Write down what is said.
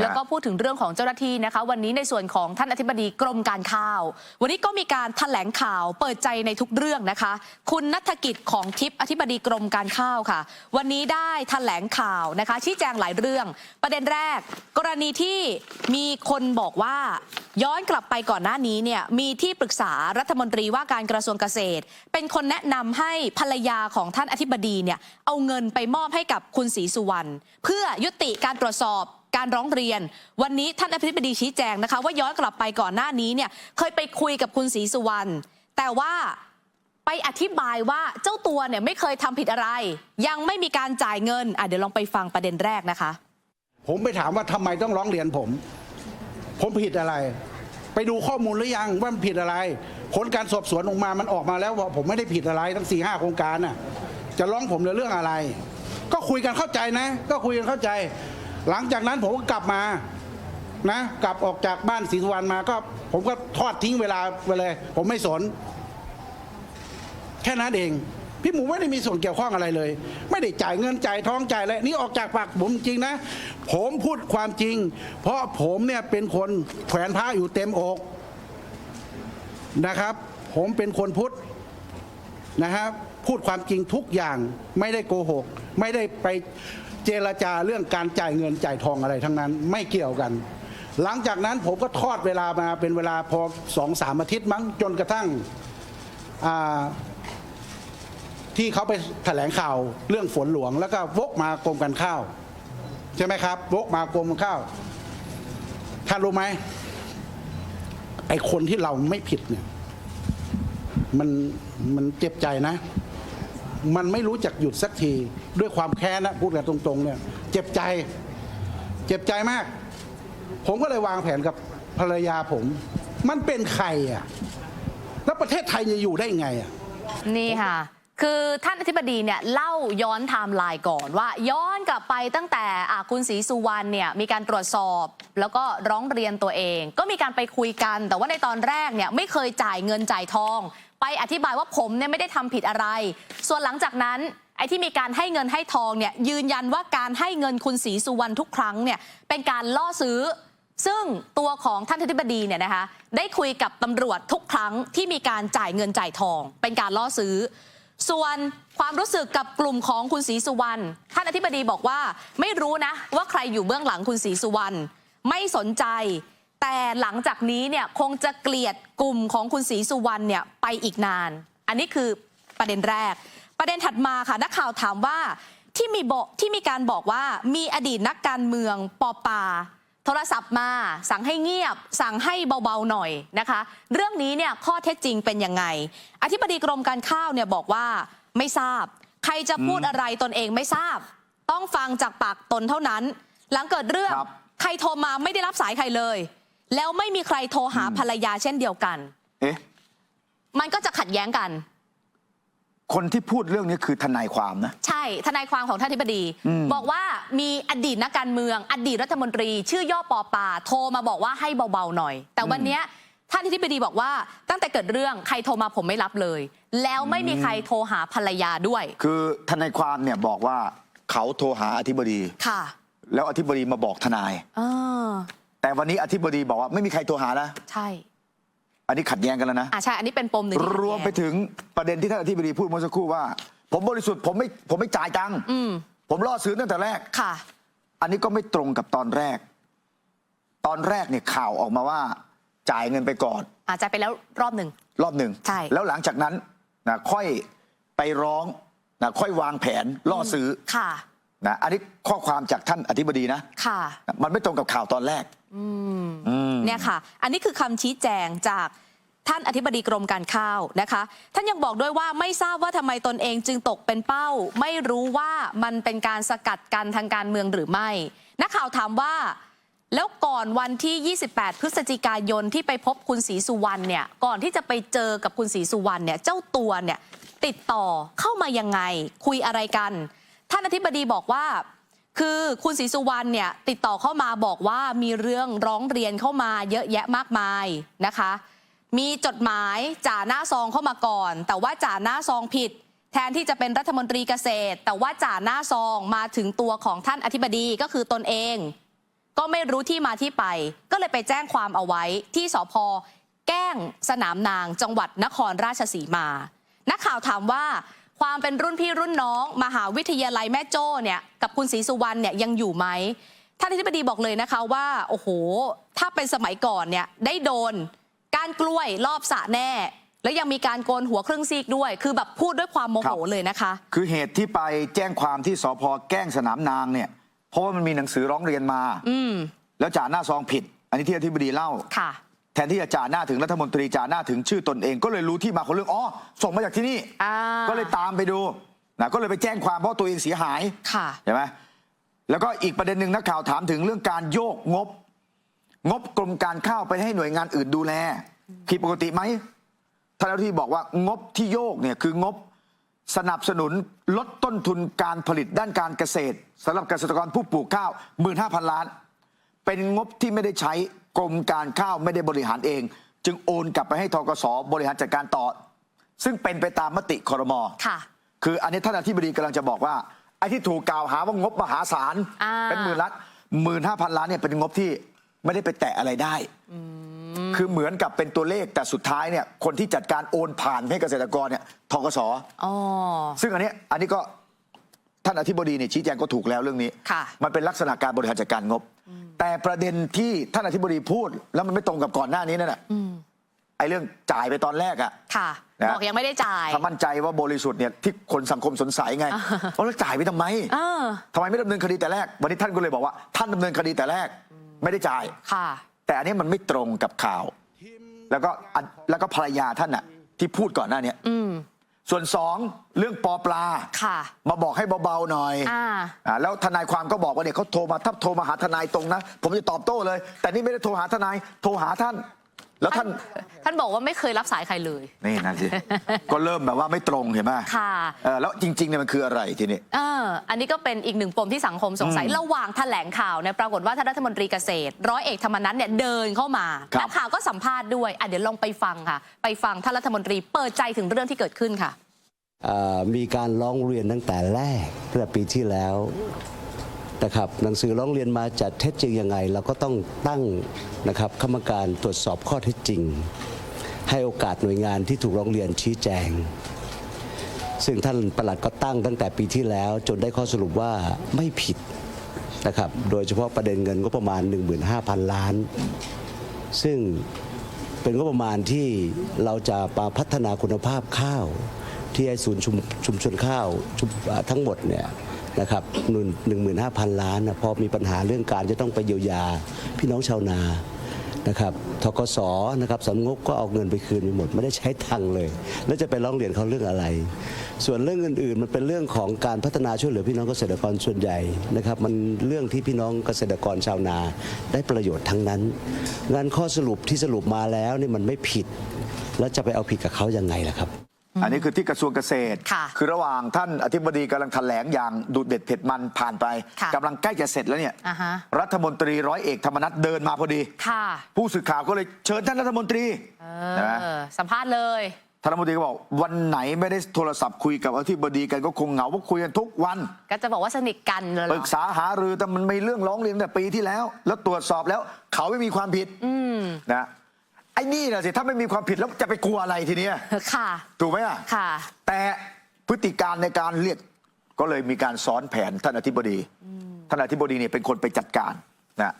แล้วก็พูดถึงเรื่องของเจ้าหน้าที่นะคะ วันนี้ในส่วนของท่านอธิบดีกรมการข้าว วันนี้ก็มีการแถลงข่าวเปิดใจในทุกเรื่องนะคะ คุณนัฐกิจของทิพย์อธิบดีกรมการข้าวค่ะ วันนี้ได้แถลงข่าวนะคะ ชี้แจงหลายเรื่อง ประเด็นแรก กรณีที่มีคนบอกว่าย้อนกลับไปก่อนหน้านี้เนี่ยมีที่ปรึกษารัฐมนตรีว่าการกระทรวงเกษตร เป็นคนแนะนำให้ภรรยาของท่านอธิบดีเนี่ยเอาเงินไปมอบให้กับคุณศรีสุวรรณเพื่อยุติการตรวจสอบ การร้องเรียน วันนี้ท่านอธิบดีชี้แจงนะคะ ว่าย้อนกลับไปก่อนหน้านี้เนี่ยเคยไปคุยกับคุณศรีสุวรรณแต่ว่าไปอธิบายว่าเจ้าตัวเนี่ยไม่เคยทำผิดอะไร ยังไม่มีการจ่ายเงินอะเดี๋ยวลองไปฟังประเด็นแรกนะคะ ผมไปถามว่าทำไมต้องร้องเรียนผม ผมผิดอะไร ไปดูข้อมูลหรือยังว่ามันผิดอะไร ผลการสอบสวนออกมามันออกมาแล้วว่าผมไม่ได้ผิดอะไรทั้งสี่ห้าโครงการน่ะจะร้องผมในเรื่องอะไร ก็คุยกันเข้าใจนะ ก็คุยกันเข้าใจ หลังจากนั้นผมก็กลับมานะ กลับออกจากบ้านศรีสุวรรณมาก็ผมก็ทอดทิ้งเวลาไปเลย ผมไม่สน แค่นั้นเอง พี่หมูไม่ได้มีส่วนเกี่ยวข้องอะไรเลย ไม่ได้จ่ายเงินจ่ายท้องจ่ายอะไรนี่ออกจากปากผมจริงนะ ผมพูดความจริง เพราะผมเนี่ยเป็นคนแขวนพระอยู่เต็มอกนะครับ ผมเป็นคนพุทธนะครับ พูดความจริงทุกอย่างไม่ได้โกหก ไม่ได้ไปเจรจาเรื่องการจ่ายเงินจ่ายทองอะไรทั้งนั้น ไม่เกี่ยวกัน หลังจากนั้นผมก็ทอดเวลามาเป็นเวลาพอสองสามอาทิตย์มั้งจนกระทั่งที่เขาไปแถลงข่าวเรื่องฝนหลวง แล้วก็วกมากรมการข้าว ใช่ไหมครับ วกมากรมการข้าวท่านรู้ไหมไอคนที่เราไม่ผิดเนี่ย มันมันเจ็บใจนะ มันไม่รู้จักหยุดสักที ด้วยความแค้นนะพูดกันตรงๆเนี่ยเจ็บใจ เจ็บใจมาก ผมก็เลยวางแผนกับภรรยาผม มันเป็นใครอะแล้วประเทศไทยจะอยู่ได้ไงอะนี่ค่ะ คือท่านอธิบดีเนี่ยเล่าย้อนไทม์ไลน์ก่อนว่า ย้อนกลับไปตั้งแต่คุณศรีสุวรรณเนี่ยมีการตรวจสอบ แล้วก็ร้องเรียนตัวเอง ก็มีการไปคุยกัน แต่ว่าในตอนแรกเนี่ยไม่เคยจ่ายเงินจ่ายทอง ไปอธิบายว่าผมเนี่ยไม่ได้ทำผิดอะไร ส่วนหลังจากนั้นไอ้ที่มีการให้เงินให้ทองเนี่ยยืนยันว่าการให้เงินคุณศรีสุวรรณทุกครั้งเนี่ยเป็นการล่อซื้อ ซึ่งตัวของท่านอธิบดีเนี่ยนะคะได้คุยกับตำรวจทุกครั้งที่มีการจ่ายเงินจ่ายทอง เป็นการล่อซื้อ ส่วนความรู้สึกกับกลุ่มของคุณศรีสุวรรณท่านอธิบดีบอกว่าไม่รู้นะว่าใครอยู่เบื้องหลังคุณศรีสุวรรณไม่สนใจ แต่หลังจากนี้เนี่ยคงจะเกลียดกลุ่มของคุณศรีสุวรรณเนี่ยไปอีกนาน อันนี้คือประเด็นแรก ประเด็นถัดมาค่ะนักข่าวถามว่าที่มีบอกที่มีการบอกว่ามีอดีตนักการเมืองปอปา โทรศัพท์มา สั่งให้เงียบ สั่งให้เบาๆหน่อยนะคะ เรื่องนี้เนี่ยข้อเท็จจริงเป็นยังไง อธิบดีกรมการข้าวเนี่ยบอกว่าไม่ทราบ ใครจะพูดอะไรตนเองไม่ทราบ ต้องฟังจากปากตนเท่านั้น หลังเกิดเรื่องครับใครโทรมาไม่ได้รับสายใครเลย แล้วไม่มีใครโทรหาภรรยาเช่นเดียวกัน เอ๊ะ มันก็จะขัดแย้งกัน คนที่พูดเรื่องนี้คือทนายความนะ ใช่ทนายความของท่านอธิบดี อืม บอกว่ามีอดีตนักการเมือง อดีตรัฐมนตรี ชื่อย่อปอปาโทรมาบอกว่าให้เบาๆหน่อย แต่วันเนี้ยท่านอธิบดีบอกว่าตั้งแต่เกิดเรื่องใครโทรมาผมไม่รับเลย แล้วไม่มีใครโทรหาภรรยาด้วยคือทนายความเนี่ยบอกว่าเขาโทรหาอธิบดี ค่ะแล้วอธิบดีมาบอกทนาย เออ แต่วันนี้อธิบดีบอกว่าไม่มีใครโทรหานะ ใช่ อันนี้ขัดแย้งกันแล้วนะ อะใช่ อันนี้เป็นปมหนึ่งที่ขัดแย้งรวมไปถึงประเด็นที่ท่านอธิบดีพูดเมื่อสักครู่ว่า ผมบริสุทธิ์ผมไม่ผมไม่จ่ายตังค์อืม ผมล่อซื้อตั้งแต่แรก ค่ะ อันนี้ก็ไม่ตรงกับตอนแรก ตอนแรกเนี่ยข่าวออกมาว่า จ่ายเงินไปก่อน อาจจะไปแล้วรอบหนึ่ง รอบหนึ่งใช่ แล้วหลังจากนั้นนะค่อยไปร้องนะค่อยวางแผนล่อซื้อ ค่ะ นะอันนี้ข้อความจากท่านอธิบดีนะค่ะนะมันไม่ตรงกับข่าวตอนแรกอืมอืมเนี่ยค่ะ อันนี้คือคำชี้แจงจากท่านอธิบดีกรมการข้าวนะคะ ท่านยังบอกด้วยว่าไม่ทราบว่าทำไมตนเองจึงตกเป็นเป้า ไม่รู้ว่ามันเป็นการสกัดกันทางการเมืองหรือไม่ นักข่าวถามว่า แล้วก่อนวันที่ 28 พฤศจิกายนที่ไปพบคุณศรีสุวรรณเนี่ยก่อนที่จะไปเจอกับคุณศรีสุวรรณเนี่ยเจ้าตัวเนี่ยติดต่อเข้ามายังไงคุยอะไรกัน ท่านอธิบดีบอกว่าคือคุณศรีสุวรรณเนี่ยติดต่อเข้ามาบอกว่ามีเรื่องร้องเรียนเข้ามาเยอะแยะมากมายนะคะ มีจดหมายจ่าหน้าซองเข้ามาก่อน แต่ว่าจ่าหน้าซองผิด แทนที่จะเป็นรัฐมนตรีเกษตร แต่ว่าจ่าหน้าซองมาถึงตัวของท่านอธิบดีก็คือตนเอง ก็ไม่รู้ที่มาที่ไป ก็เลยไปแจ้งความเอาไว้ที่สพแก้งสนามนางจังหวัดนครราชสีมา นักข่าวถามว่า ความเป็นรุ่นพี่รุ่นน้อง มหาวิทยาลัยแม่โจ้เนี่ยกับคุณศรีสุวรรณเนี่ยยังอยู่ไหมท่านอธิบดีบอกเลยนะคะว่าโอ้โห ถ้าเป็นสมัยก่อนเนี่ยได้โดนการกล้วยรอบสระแน่ แล้วยังมีการโกนหัวครึ่งซีกด้วย คือแบบพูดด้วยความโมโหเลยนะคะ คือเหตุที่ไปแจ้งความที่สพแกล้งสนามนางเนี่ย เพราะว่ามันมีหนังสือร้องเรียนมา อืมแล้วจ่าหน้าซองผิด อันนี้ที่อธิบดีเล่าค่ะ แทนที่จะจ่าหน้าถึงรัฐมนตรีจ่าหน้าถึงชื่อตนเอง ก็เลยรู้ที่มาของเรื่องอ๋อส่งมาจากที่นี่ อ่าก็เลยตามไปดูนะก็เลยไปแจ้งความเพราะตัวเองเสียหายค่ะ ใช่ไหมแล้วก็อีกประเด็นหนึ่งนักข่าวถามถึงเรื่องการโยกงบ งบกรมการข้าวไปให้หน่วยงานอื่นดูแลผิดปกติไหมท่านเจ้าหน้าที่บอกว่างบที่โยกเนี่ยคืองบสนับสนุนลดต้นทุนการผลิตด้านการเกษตรสำหรับเกษตรกรผู้ปลูกข้าว 15,000 ล้าน เป็นงบที่ไม่ได้ใช้ กรมการข้าวไม่ได้บริหารเอง จึงโอนกลับไปให้ทกสบริหารจัดการต่อ ซึ่งเป็นไปตามมติครมค่ะ คืออันนี้ท่านอธิบดีกำลังจะบอกว่าไอ้ที่ถูกกล่าวหาว่างบมหาศาลอ่า เป็นหมื่นล้านหมื่นห้าพันล้านเนี่ยเป็นงบที่ไม่ได้ไปแตะอะไรได้ คือเหมือนกับเป็นตัวเลขแต่สุดท้ายเนี่ยคนที่จัดการโอนผ่านให้เกษตรกรเนี่ยทกส อ๋อ ซึ่งอันนี้อันนี้ก็ท่านอธิบดีเนี่ยชี้แจงก็ถูกแล้วเรื่องนี้ ค่ะ มันเป็นลักษณะการบริหารจัดการงบ แต่ประเด็นที่ท่านอธิบดีพูด แล้วมันไม่ตรงกับก่อนหน้านี้นั่นแหละไอ้เรื่องจ่ายไปตอนแรกอะค่ะนะบอกยังไม่ได้จ่ายถ้ามั่นใจว่าบริสุทธิ์เนี่ยที่คนสังคมสงสัยไงว่าแล้วจ่ายไปทำไมเออทำไมไม่ดำเนินคดีแต่แรก วันนี้ท่านก็เลยบอกว่า ท่านดำเนินคดีแต่แรก ไม่ได้จ่ายค่ะ แต่อันนี้มันไม่ตรงกับข่าว แล้วก็อันแล้วก็ภรรยาท่านน่ะที่พูดก่อนหน้าเนี้ยอืม ส่วนสองเรื่องปอปลา ค่ะ มาบอกให้เบาๆหน่อยอ่า อ่าแล้วทนายความก็บอกว่าเนี่ยเขาโทรมาถ้าโทรมาหาทนายตรงนะ ผมจะตอบโต้เลย แต่นี่ไม่ได้โทรหาทนายโทรหาท่าน แล้วท่านท่านบอกว่าไม่เคยรับสายใครเลย นี่นะสิ ก็เริ่มแบบว่าไม่ตรงเห็นไหมค่ะเออแล้วจริงๆเนี่ยมันคืออะไรทีนี้เอออันนี้ก็เป็นอีกหนึ่งปมที่สังคมสงสัยระหว่างแถลงข่าวเนี่ยปรากฏว่าท่านรัฐมนตรีเกษตร ร้อยเอกธรรมนัฐเนี่ยเดินเข้ามาครับนักข่าวก็สัมภาษณ์ด้วยอะเดี๋ยวลองไปฟังค่ะ ไปฟังท่านรัฐมนตรีเปิดใจถึงเรื่องที่เกิดขึ้นค่ะเอ่อมีการร้องเรียนตั้งแต่แรกตั้งแต่ปีที่แล้ว นะครับหนังสือร้องเรียนมาจะเท็จจริงยังไง เราก็ต้องตั้งนะครับคณะกรรมการตรวจสอบข้อเท็จจริง ให้โอกาสหน่วยงานที่ถูกร้องเรียนชี้แจง ซึ่งท่านประหลัดก็ตั้งตั้งแต่ปีที่แล้ว จนได้ข้อสรุปว่าไม่ผิดนะครับโดยเฉพาะประเด็นเงินก็ประมาณ 15,000 ล้าน ซึ่งเป็นงบประมาณที่เราจะมาพัฒนาคุณภาพข้าวที่ให้ศูนย์ชุมชุมชนข้าวทั้งหมดเนี่ย นะครับหนึ่งหนึ่งหมื่นห้าพันล้านนะพอมีปัญหาเรื่องการจะต้องไปเยียวยาพี่น้องชาวนานะครับทกสนะครับสำงกก็เอาเงินไปคืนไปหมด ไม่ได้ใช้ตังเลย แล้วจะไปร้องเรียนเขาเรื่องอะไร ส่วนเรื่องอื่นๆ มันเป็นเรื่องของการพัฒนาช่วยเหลือพี่น้องเกษตรกรส่วนใหญ่นะครับ มันเรื่องที่พี่น้องเกษตรกรชาวนาได้ประโยชน์ทั้งนั้น งานข้อสรุปที่สรุปมาแล้วนี่มันไม่ผิด แล้วจะไปเอาผิดกับเขายังไงล่ะครับ อันนี้คือที่กระทรวงเกษตรค่ะอระหว่างท่านอธิบดีกำลังแถลงอย่างดุเด็ดเผ็ดมันผ่านไปค่ะกำลังใกล้จะเสร็จแล้วเนี่ยอ่าฮะรัฐมนตรีร้อยเอกธรรมนัฐเดินมาพอดีค่ะผู้สื่อข่าวก็เลยเชิญท่านรัฐมนตรีเอใช่ไหมอสัมภาษณ์เลยท่านรัฐมนตรีก็บอกวันไหนไม่ได้โทรศัพท์คุยกับอธิบดีกันก็คงเหงาเพราะคุยกันทุกวัน ก็จะบอกว่าสนิทกันเลยเหรปรึอกษาหารือแต่มันมีเรื่องร้องเรียนตั้งแต่ปีที่แล้ว แล้วตรวจสอบแล้วเขาไม่มีความผิดอืมนะไอ้นี่นะสิถ้าไม่มีความผิดแล้วจะไปกลัวอะไรทีเนี้ยค่ะ ถูกไหมอะค่ะ แต่พฤติการในการเรียกก็เลยมีการซ้อนแผนท่านอธิบดี ท่านอธิบดีเนี่ยเป็นคนไปจัดการนะ